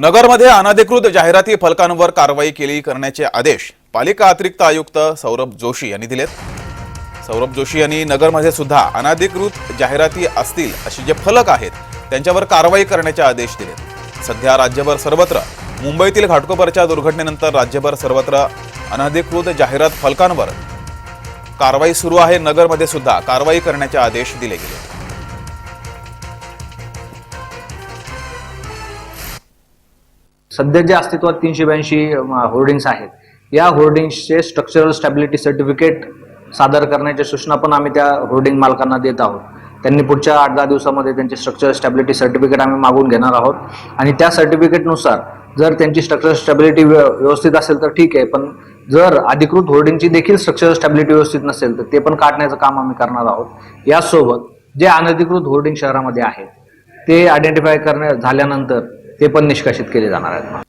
नगरमध्ये अनधिकृत जाहिराती फलकांवर कारवाई केली करण्याचे आदेश पालिका अतिरिक्त आयुक्त सौरभ जोशी यांनी दिलेत. सौरभ जोशी यांनी नगरमध्ये सुद्धा अनधिकृत जाहिराती असतील असे जे फलक आहेत त्यांच्यावर कारवाई करण्याचे आदेश दिलेत. सध्या राज्यभर सर्वत्र मुंबईतील घाटकोपरच्या दुर्घटनेनंतर राज्यभर सर्वत्र अनधिकृत जाहिरात फलकांवर कारवाई सुरू आहे. नगरमध्ये सुद्धा कारवाई करण्याचे आदेश दिले गेले. सध्या जे अस्तित्वात तीनशे ब्याऐंशी होर्डिंग्स आहेत या होर्डिंग्सचे स्ट्रक्चरल स्टॅबिलिटी सर्टिफिकेट सादर करण्याच्या सूचना पण आम्ही त्या होर्डिंग मालकांना देत आहोत. त्यांनी पुढच्या आठ दहा दिवसामध्ये त्यांचे स्ट्रक्चरल स्टॅबिलिटी सर्टिफिकेट आम्ही मागून घेणार आहोत. आणि त्या सर्टिफिकेटनुसार जर त्यांची स्ट्रक्चरल स्टॅबिलिटी व्यवस्थित असेल तर ठीक आहे पण जर अधिकृत होर्डिंगची देखील स्ट्रक्चरल स्टॅबिलिटी व्यवस्थित नसेल तर ते पण काढण्याचं काम आम्ही करणार आहोत. यासोबत जे अनधिकृत होर्डिंग शहरामध्ये आहेत ते आयडेंटिफाय करण्या झाल्यानंतर ते पण निष्कासित केले जाणार आहेत.